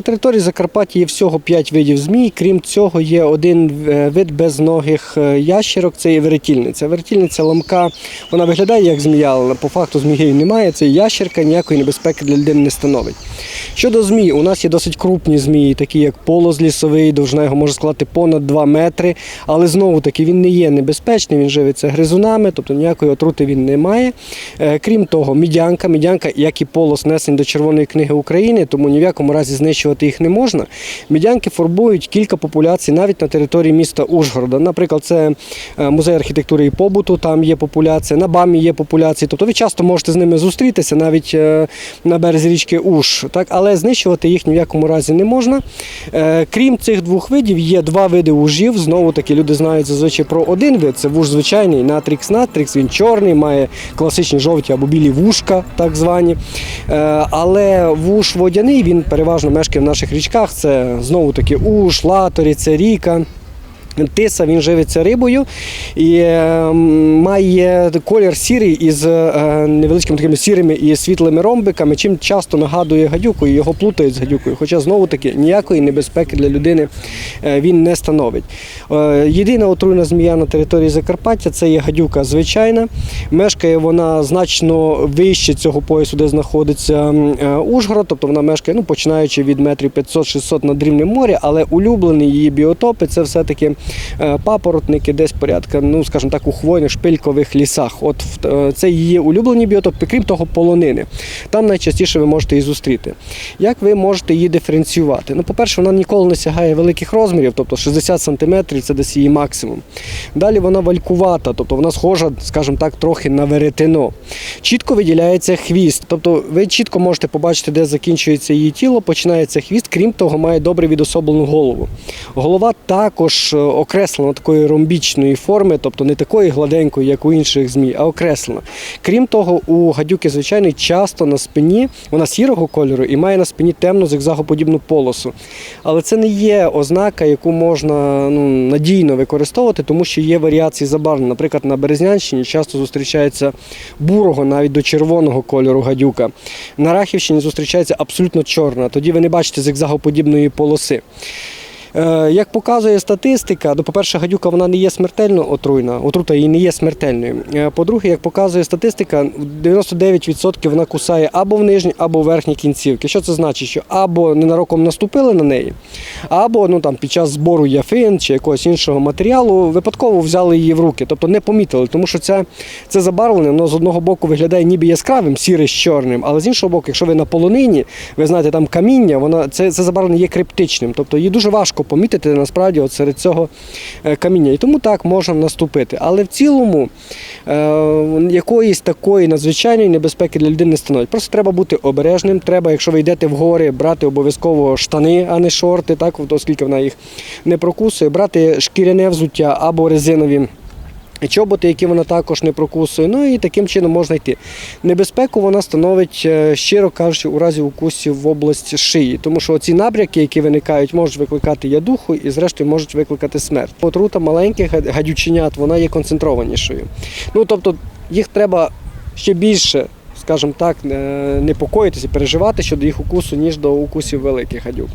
На території Закарпаття є всього 5 видів змій. Крім цього, є один е, вид безногих е, ящерок, це є веретільниця. Веретільниця ламка, вона виглядає як змія, але по факту змією немає. Це ящерка, ніякої небезпеки для людини не становить. Щодо змій, у нас є досить крупні змії, такі як полоз лісовий, довжина його може складати понад 2 метри. Але знову таки він не є небезпечний, він живиться гризунами, тобто ніякої отрути він не має. Е, Крім того, мідянка, мідянка, як і полос, несень до Червоної книги України, тому ні в якому разі знищувати їх не можна. Мідянки формують кілька популяцій навіть на території міста Ужгорода. Наприклад, це е, музей архітектури і побуту, там є популяція, на БАМі є популяції. Тобто ви часто можете з ними зустрітися навіть е, на березі річки Уж. Так? Але знищувати їх ні в якому разі не можна. Е, Крім цих двох видів, є два види ужів. Знову таки люди знають зазвичай про один вид. Це вуж звичайний натрікс натрікс. Він чорний, має класичні жовті або білі вушка, так звані. Але вуж водяний він переважно мешкає в наших річках. Це знову таки Уш, латорі, це ріка. Тиса він живиться рибою і е, має колір сірий із е, невеличкими такими сірими і світлими ромбиками, чим часто нагадує гадюку і його плутають з гадюкою. Хоча знову таки ніякої небезпеки для людини е, він не становить. Єдина отруйна змія на території Закарпаття це є гадюка звичайна. Мешкає вона значно вище цього поясу, де знаходиться Ужгород, тобто вона мешкає, ну починаючи від метрів 500-600 над рівнем моря, але улюблені її біотопи це все-таки папоротники, десь порядка, ну скажімо так, у хвойних шпилькових лісах. От е, це її улюблені біотопи, крім того, полонини. Там найчастіше ви можете її зустріти. Як ви можете її диференціювати? Ну, по-перше, вона ніколи не сягає великих розмірів, тобто 60 см це десь її максимум. Далі вона валькувата, тобто вона схожа, скажімо так, трохи на веретено. Чітко виділяється хвіст, тобто ви чітко можете побачити, де закінчується її тіло, починається хвіст, крім того, має добре відособлену голову. Голова також окреслена такої ромбічної форми, тобто не такої гладенької, як у інших змій, а окреслена. Крім того, у гадюки звичайної часто на спині вона сірого кольору і має на спині темну зигзагоподібну полосу. Але це не є ознака, яку можна ну, надійно використовувати, тому що є варіації забарвлення. Наприклад, на Березнянщині часто зустрічається бурого, навіть до червоного кольору гадюка. На Рахівщині зустрічається абсолютно чорна. Тоді ви не бачите зигзагоподібної полоси. Е, Як показує статистика, ну, по-перше, гадюка вона не є смертельно отруйна, отрута її не є смертельною. Е, По-друге, як показує статистика, 99% вона кусає або в нижні, або в верхні кінцівки. Що це значить? Що або ненароком наступили на неї, або ну, там, під час збору яфин чи якогось іншого матеріалу випадково взяли її в руки, тобто не помітили, тому що це, це забарвлення воно з одного боку виглядає ніби яскравим, сіре з чорним, але з іншого боку, якщо ви на полонині, ви знаєте, там каміння, воно, це, це забарвлення є криптичним, тобто її дуже важко помітити насправді серед цього е, каміння. І тому так можна наступити. Але в цілому е, якоїсь такої надзвичайної небезпеки для людини не становить. Просто треба бути обережним. Треба, якщо ви йдете в гори, брати обов'язково штани, а не шорти, так, оскільки вона їх не прокусує, брати шкіряне взуття або резинові. Чоботи, які вона також не прокусує, ну і таким чином можна йти. Небезпеку вона становить, е, щиро кажучи, у разі укусів в область шиї, тому що ці набряки, які виникають, можуть викликати ядуху і, зрештою, можуть викликати смерть. Отрута маленьких гад- гадюченят вона є концентрованішою. Ну тобто їх треба ще більше, скажімо так, е, непокоїтися, переживати щодо їх укусу, ніж до укусів великих гадюк.